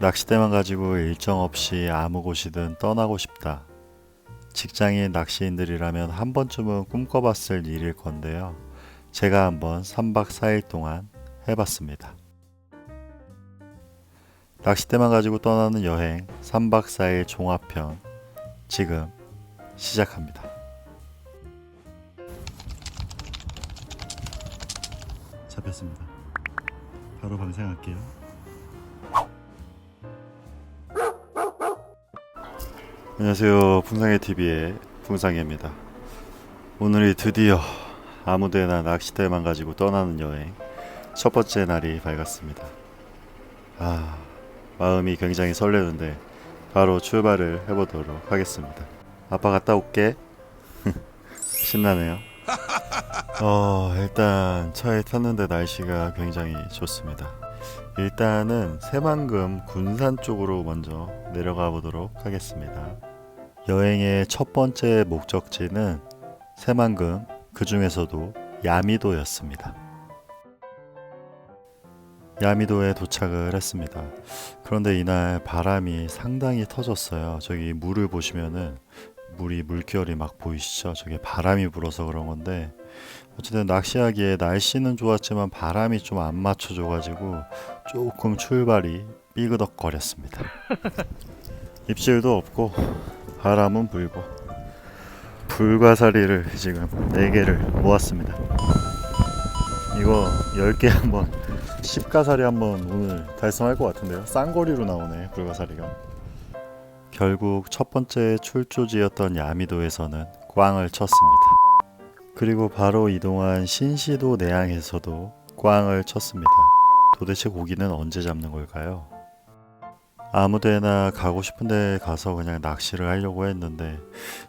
낚싯대만 가지고 일정 없이 아무 곳이든 떠나고 싶다. 직장인 낚시인들이라면 한 번쯤은 꿈꿔봤을 일일 건데요. 제가 한번 3박 4일 동안 해봤습니다. 낚싯대만 가지고 떠나는 여행 3박 4일 종합편 지금 시작합니다. 잡혔습니다. 바로 방생할게요. 안녕하세요. 풍상의 TV의 풍상입니다. 오늘이 드디어 아무데나 낚싯대만 가지고 떠나는 여행 첫 번째 날이 밝았습니다. 아, 마음이 굉장히 설레는데 바로 출발을 해보도록 하겠습니다. 아빠 갔다 올게. 신나네요. 어, 일단 차에 탔는데 날씨가 굉장히 좋습니다. 일단은 새만금 군산 쪽으로 먼저 내려가 보도록 하겠습니다. 여행의 첫 번째 목적지는 새만금, 그 중에서도 야미도였습니다. 야미도에 도착을 했습니다. 그런데 이날 바람이 상당히 터졌어요. 저기 물을 보시면은 물이 물결이 막 보이시죠? 저게 바람이 불어서 그런 건데 어쨌든 낚시하기에 날씨는 좋았지만 바람이 좀 안 맞춰줘가지고 조금 출발이 삐그덕거렸습니다. 입질도 없고 바람은 불고 불가사리를 지금 4개를 모았습니다. 이거 10개 한번 10가사리 한번 오늘 달성할 것 같은데요. 쌍거리로 나오네 불가사리가. 결국 첫 번째 출조지였던 야미도에서는 꽝을 쳤습니다. 그리고 바로 이동한 신시도 내양에서도 꽝을 쳤습니다. 도대체 고기는 언제 잡는 걸까요? 아무데나 가고 싶은데 가서 그냥 낚시를 하려고 했는데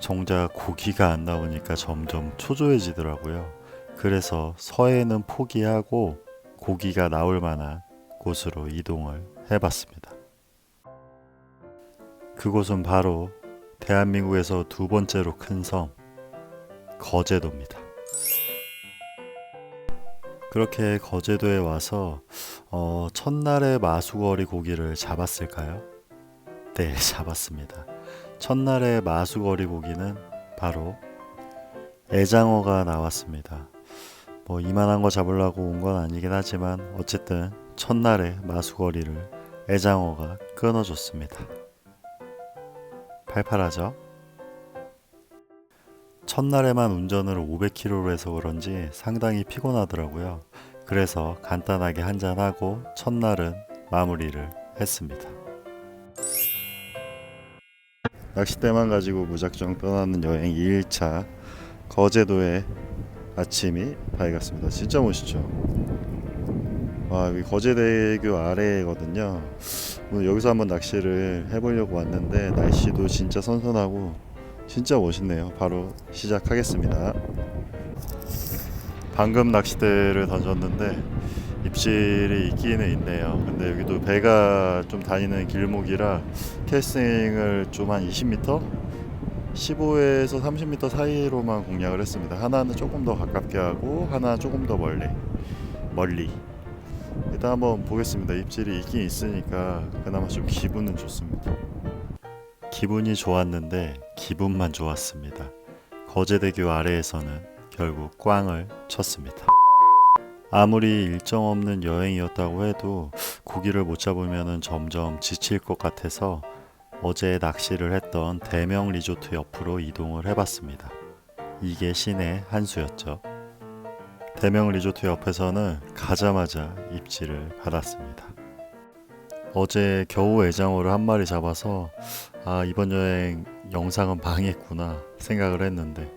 정작 고기가 안 나오니까 점점 초조해지더라고요. 그래서 서해는 포기하고 고기가 나올 만한 곳으로 이동을 해봤습니다. 그곳은 바로 대한민국에서 두 번째로 큰 섬 거제도입니다. 그렇게 거제도에 와서 어, 첫날에 마수거리 고기를 잡았을까요? 네, 잡았습니다. 첫날에 마수거리 고기는 바로 애장어가 나왔습니다. 뭐 이만한 거 잡으려고 온 건 아니긴 하지만 어쨌든 첫날에 마수거리를 애장어가 끊어줬습니다. 팔팔하죠? 첫날에만 운전을 500km로 해서 그런지 상당히 피곤하더라고요. 그래서 간단하게 한잔하고 첫날은 마무리를 했습니다. 낚싯대만 가지고 무작정 떠나는 여행 2일차 거제도의 아침이 밝았습니다. 진짜 멋있죠? 와, 여기 거제대교 아래거든요. 오늘 여기서 한번 낚시를 해보려고 왔는데 날씨도 진짜 선선하고 진짜 멋있네요. 바로 시작하겠습니다. 방금 낚싯대를 던졌는데 입질이 있기는 있네요. 근데 여기도 배가 좀 다니는 길목이라 캐스팅을 좀 한 20m? 15에서 30m 사이로만 공략을 했습니다. 하나는 조금 더 가깝게 하고 하나 조금 더 멀리. 멀리. 일단 한번 보겠습니다. 입질이 있긴 있으니까 그나마 좀 기분은 좋습니다. 기분이 좋았는데 기분만 좋았습니다. 거제대교 아래에서는 결국 꽝을 쳤습니다. 아무리 일정 없는 여행이었다고 해도 고기를 못 잡으면 점점 지칠 것 같아서 어제 낚시를 했던 대명 리조트 옆으로 이동을 해봤습니다. 이게 신의 한 수였죠. 대명 리조트 옆에서는 가자마자 입질을 받았습니다. 어제 겨우 애장어를 한 마리 잡아서 아 이번 여행 영상은 망했구나 생각을 했는데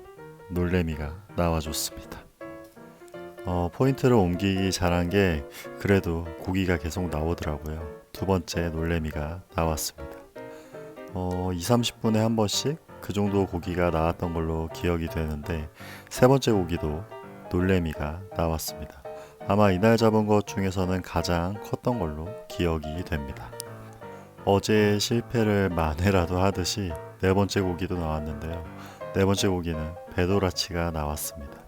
놀래미가 나와줬습니다. 어, 포인트를 옮기기 잘한 게 그래도 고기가 계속 나오더라고요. 두 번째 놀래미가 나왔습니다. 어, 2, 30분에 한 번씩 그 정도 고기가 나왔던 걸로 기억이 되는데 세 번째 고기도 놀래미가 나왔습니다. 아마 이날 잡은 것 중에서는 가장 컸던 걸로 기억이 됩니다. 어제 실패를 만회라도 하듯이 네 번째 고기도 나왔는데요. 네 번째 고기는 배도라치가 나왔습니다.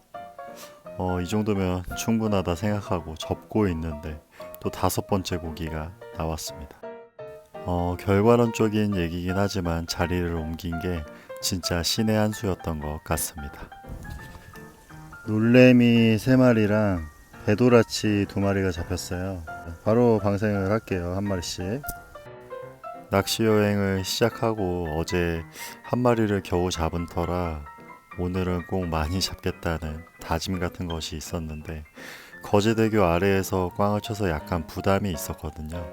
어, 이 정도면 충분하다 생각하고 접고 있는데 또 다섯 번째 고기가 나왔습니다. 어, 결과론적인 얘기긴 하지만 자리를 옮긴 게 진짜 신의 한 수였던 것 같습니다. 놀래미 세 마리랑 배도라치 두 마리가 잡혔어요. 바로 방생을 할게요. 한 마리씩. 낚시 여행을 시작하고 어제 한 마리를 겨우 잡은 터라 오늘은 꼭 많이 잡겠다는 다짐 같은 것이 있었는데 거제대교 아래에서 꽝을 쳐서 약간 부담이 있었거든요.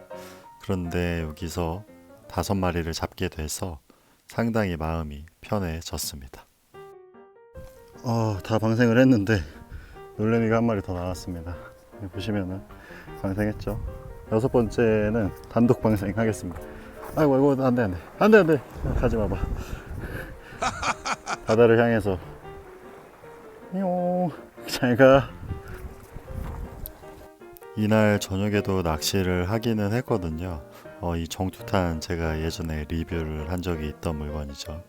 그런데 여기서 다섯 마리를 잡게 돼서 상당히 마음이 편해졌습니다. 어, 다 방생을 했는데 놀래미가 한 마리 더 나왔습니다. 여기 보시면은 방생했죠. 여섯 번째는 단독 방생하겠습니다. 아이고 아이고 안돼 안돼 안돼 안돼 가지 마봐. 바다를 향해서 용 잘가. 이날 저녁에도 낚시를 하기는 했거든요. 어, 이 정투탄 제가 예전에 리뷰를 한 적이 있던 물건이죠.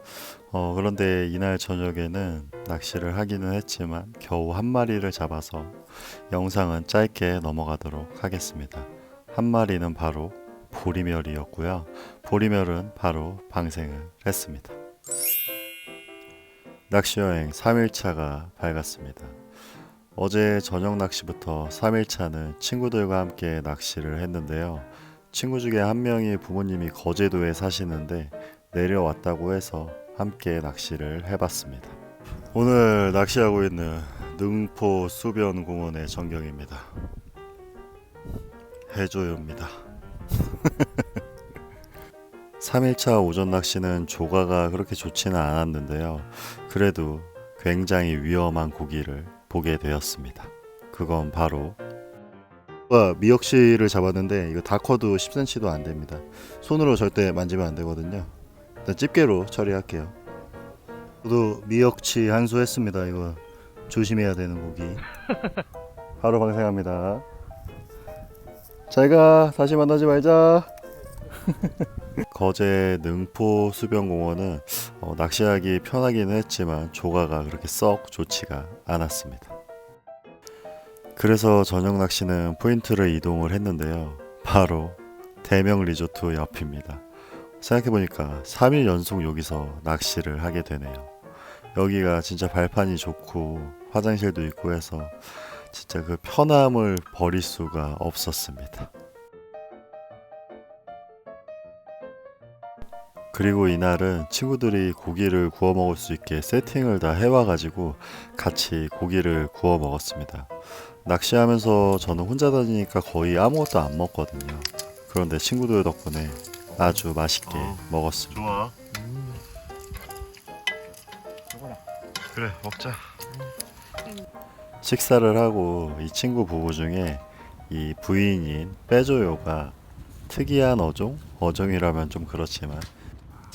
어, 그런데 이날 저녁에는 낚시를 하기는 했지만 겨우 한 마리를 잡아서 영상은 짧게 넘어가도록 하겠습니다. 한 마리는 바로 보리멸이었고요. 보리멸은 바로 방생을 했습니다. 낚시 여행 3일차가 밝았습니다. 어제 저녁 낚시부터 3일차는 친구들과 함께 낚시를 했는데요. 친구 중에 한 명이 부모님이 거제도에 사시는데 내려왔다고 해서 함께 낚시를 해봤습니다. 오늘 낚시하고 있는 능포 수변공원의 전경입니다. 해조요입니다. 3일차 오전 낚시는 조가가 그렇게 좋지는 않았는데요. 그래도 굉장히 위험한 고기를 보게 되었습니다. 그건 바로 와, 미역시를 잡았는데 이거 다 커도 10cm도 안 됩니다. 손으로 절대 만지면 안 되거든요. 일단 집게로 처리할게요. 저도 미역치 한수 했습니다. 이거 조심해야 되는 고기. 바로 방생합니다. 잘가 다시 만나지 말자. 거제 능포 수변공원은 어, 낚시하기 편하기는 했지만 조가가 그렇게 썩 좋지가 않았습니다. 그래서 저녁 낚시는 포인트를 이동을 했는데요. 바로 대명 리조트 옆입니다. 생각해보니까 3일 연속 여기서 낚시를 하게 되네요. 여기가 진짜 발판이 좋고 화장실도 있고 해서 진짜 그 편함을 버릴 수가 없었습니다. 그리고 이날은 친구들이 고기를 구워 먹을 수 있게 세팅을 다 해와가지고 같이 고기를 구워 먹었습니다. 낚시하면서 저는 혼자 다니니까 거의 아무것도 안 먹거든요. 그런데 친구들 덕분에 아주 맛있게 먹었습니다. 좋아. 그래 먹자. 식사를 하고 이 친구 부부 중에 이 부인인 빼줘요가 특이한 어종? 어종이라면 좀 그렇지만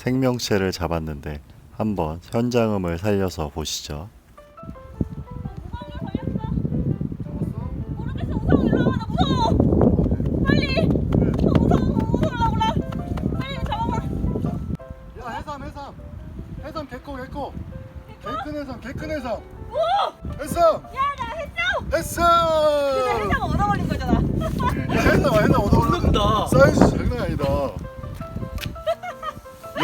생명체를 잡았는데 한번 현장음을 살려서 보시죠. 해삼 해삼 해삼 개코 개코 개큰 해삼 개큰 해삼 해삼 야나 했어 근데 해삼 해사가 얻어 걸린 거잖아 야 해삼 해삼 얻어 올린다 사이즈 장난 아니다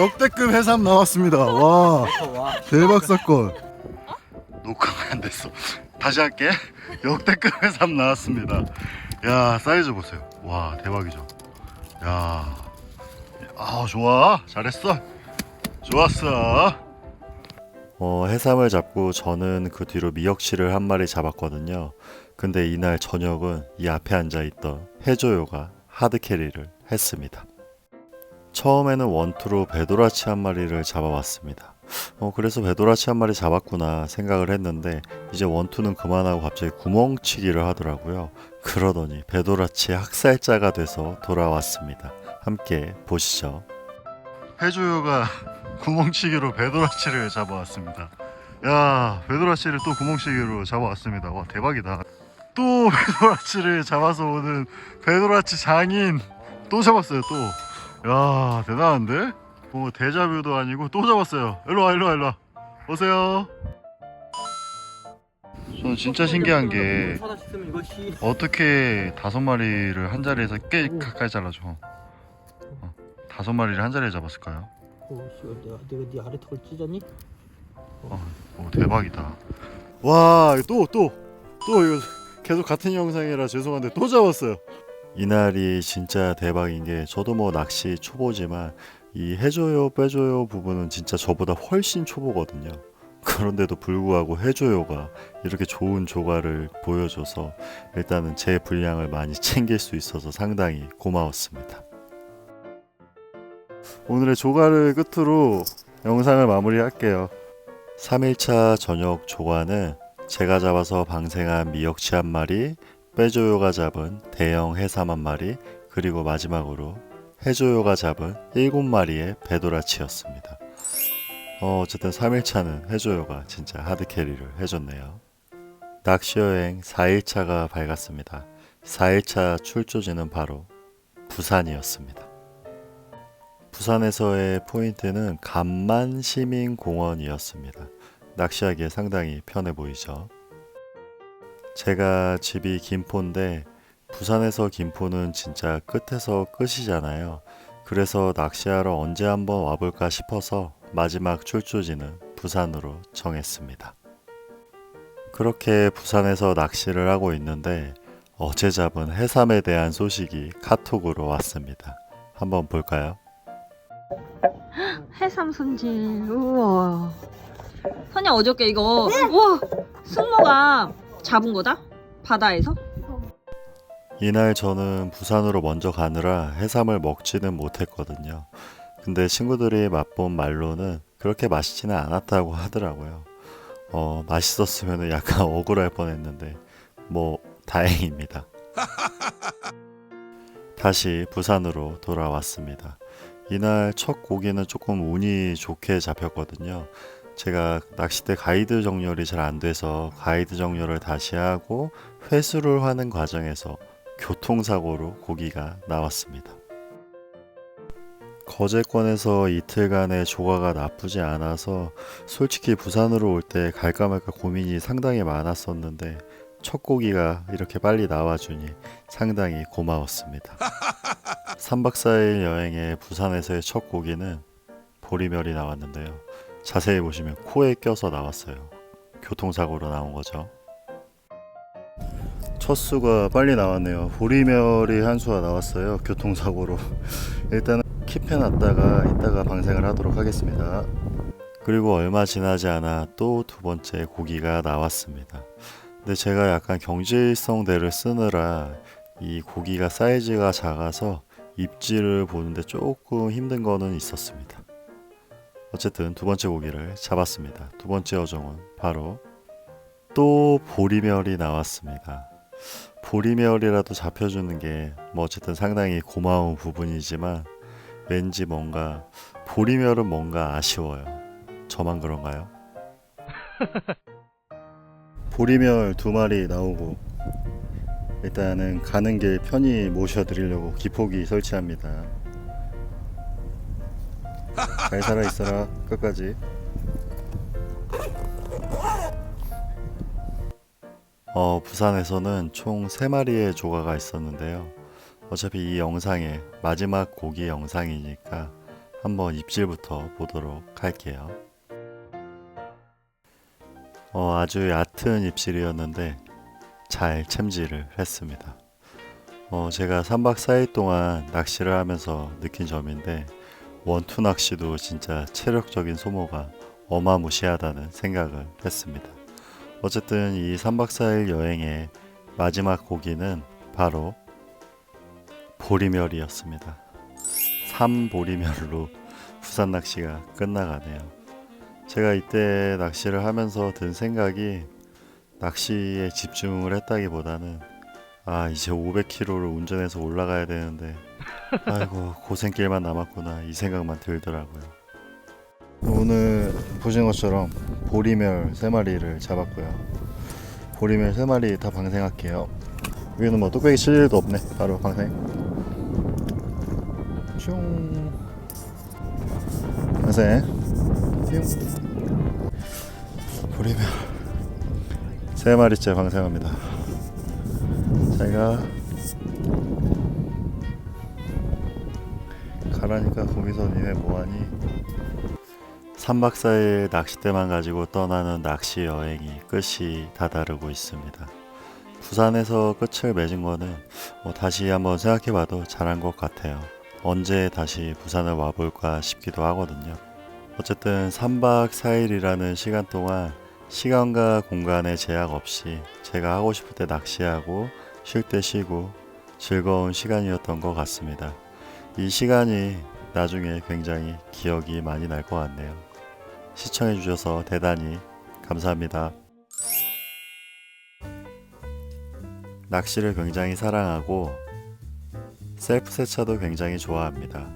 역대급 해삼 나왔습니다. 와 대박 사건. 녹화가 안 됐어. 다시 할게. 역대급 해삼 나왔습니다. 야 사이즈 보세요. 와 대박이죠. 야 아, 좋아. 잘했어. 좋았어. 어, 해삼을 잡고 저는 그 뒤로 미역치를 한 마리 잡았거든요. 근데 이날 저녁은 이 앞에 앉아 있던 해조요가 하드캐리를 했습니다. 처음에는 원투로 배도라치 한 마리를 잡아왔습니다. 어, 그래서 배도라치 한 마리 잡았구나 생각을 했는데 이제 원투는 그만하고 갑자기 구멍치기를 하더라고요. 그러더니 배도라치 학살자가 돼서 돌아왔습니다. 함께 보시죠. 해조요가 구멍치기로 배도라치를 잡아왔습니다. 야, 배도라치를 또 구멍치기로 잡아왔습니다. 와, 대박이다. 또 배도라치를 잡아서 오는 배도라치 장인 또 잡았어요, 또. 야, 대단한데? 뭐 대자뷰도 아니고 또 잡았어요. 일로 와, 일로 와, 일로 와. 오세요. 저는 진짜 신기한 게 어떻게 다섯 마리를 한 자리에서 꽤 가까이 잘라줘. 어, 다섯 마리를 한 자리에 잡았을까요? 어, 씨, 내가 내가 네 아래 턱을 찢었니? 오 대박이다. 와, 또 또 또 이거 계속 같은 영상이라 죄송한데 또 잡았어요. 이날이 진짜 대박인 게 저도 뭐 낚시 초보지만 이 해줘요 빼줘요 부분은 진짜 저보다 훨씬 초보거든요. 그런데도 불구하고 해줘요가 이렇게 좋은 조과를 보여줘서 일단은 제 분량을 많이 챙길 수 있어서 상당히 고마웠습니다. 오늘의 조과를 끝으로 영상을 마무리할게요. 3일차 저녁 조과는 제가 잡아서 방생한 미역치 한 마리, 빼줘요가 잡은 대형 해삼 한 마리, 그리고 마지막으로 해줘요가 잡은 7마리의 배도라치였습니다. 어, 어쨌든 3일차는 해줘요가 진짜 하드캐리를 해줬네요. 낚시여행 4일차가 밝았습니다. 4일차 출조지는 바로 부산이었습니다. 부산에서의 포인트는 감만시민공원이었습니다. 낚시하기에 상당히 편해 보이죠. 제가 집이 김포인데 부산에서 김포는 진짜 끝에서 끝이잖아요. 그래서 낚시하러 언제 한번 와볼까 싶어서 마지막 출조지는 부산으로 정했습니다. 그렇게 부산에서 낚시를 하고 있는데 어제 잡은 해삼에 대한 소식이 카톡으로 왔습니다. 한번 볼까요? 해삼 손질. 우와. 선야 어저께 이거 우와 승모가 잡은 거다? 바다에서? 이날 저는 부산으로 먼저 가느라 해삼을 먹지는 못했거든요. 근데 친구들이 맛본 말로는 그렇게 맛있지는 않았다고 하더라고요. 어, 맛있었으면 약간 억울할 뻔했는데, 뭐, 다행입니다. 다시 부산으로 돌아왔습니다. 이날 첫 고기는 조금 운이 좋게 잡혔거든요. 제가 낚싯대 가이드 정렬이 잘 안 돼서 가이드 정렬을 다시 하고 회수를 하는 과정에서 교통사고로 고기가 나왔습니다. 거제권에서 이틀간의 조과가 나쁘지 않아서 솔직히 부산으로 올 때 갈까 말까 고민이 상당히 많았었는데 첫 고기가 이렇게 빨리 나와주니 상당히 고마웠습니다. 3박 4일 여행의 부산에서의 첫 고기는 보리멸이 나왔는데요. 자세히 보시면 코에 껴서 나왔어요. 교통사고로 나온 거죠. 첫 수가 빨리 나왔네요. 보리멸이 한 수가 나왔어요. 교통사고로. 일단은 킵해놨다가 이따가 방생을 하도록 하겠습니다. 그리고 얼마 지나지 않아 또 두 번째 고기가 나왔습니다. 근데 제가 약간 경질성 대를 쓰느라 이 고기가 사이즈가 작아서 입질을 보는데 조금 힘든 거는 있었습니다. 어쨌든 두 번째 고기를 잡았습니다. 두 번째 어종은 바로 또 보리멸이 나왔습니다. 보리멸이라도 잡혀주는 게 뭐 어쨌든 상당히 고마운 부분이지만 왠지 뭔가 보리멸은 뭔가 아쉬워요. 저만 그런가요? 보리멸 두 마리 나오고 일단은 가는 길 편히 모셔드리려고 기포기 설치합니다. 잘 살아 있어라 끝까지. 어, 부산에서는 총 3마리의 조가가 있었는데요. 어차피 이 영상의 마지막 고기 영상이니까 한번 입질부터 보도록 할게요. 어, 아주 얕은 입질이었는데 잘 챔질을 했습니다. 어, 제가 3박 4일 동안 낚시를 하면서 느낀 점인데 원투 낚시도 진짜 체력적인 소모가 어마무시하다는 생각을 했습니다. 어쨌든 이 3박 4일 여행의 마지막 고기는 바로 보리멸이었습니다. 3보리멸로 부산 낚시가 끝나가네요. 제가 이때 낚시를 하면서 든 생각이 낚시에 집중을 했다기보다는 아 이제 500km를 운전해서 올라가야 되는데 아이고 고생길만 남았구나 이 생각만 들더라고요. 오늘 보신 것처럼 보리멸 3마리를 잡았고요. 보리멸 3마리 다 방생할게요. 여기는 뭐 뚝배기 칠 일도 없네. 바로 방생. 슝. 방생. 뿅. 보리멸 3마리째 방생합니다. 잘가. 가라니까 거기서 니네 뭐하니? 3박 4일 낚싯대만 가지고 떠나는 낚시 여행이 끝이 다다르고 있습니다. 부산에서 끝을 맺은 거는 뭐 다시 한번 생각해봐도 잘한 것 같아요. 언제 다시 부산을 와볼까 싶기도 하거든요. 어쨌든 3박 4일이라는 시간 동안 시간과 공간의 제약 없이 제가 하고 싶을 때 낚시하고 쉴 때 쉬고 즐거운 시간이었던 것 같습니다. 이 시간이 나중에 굉장히 기억이 많이 날 것 같네요. 시청해 주셔서 대단히 감사합니다. 낚시를 굉장히 사랑하고 셀프 세차도 굉장히 좋아합니다.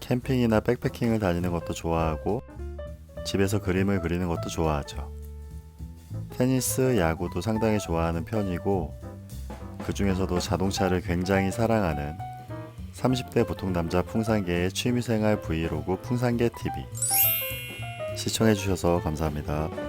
캠핑이나 백패킹을 다니는 것도 좋아하고 집에서 그림을 그리는 것도 좋아하죠. 테니스, 야구도 상당히 좋아하는 편이고 그 중에서도 자동차를 굉장히 사랑하는 30대 보통 남자 풍산계의 취미생활 브이로그 풍산계 TV 시청해주셔서 감사합니다.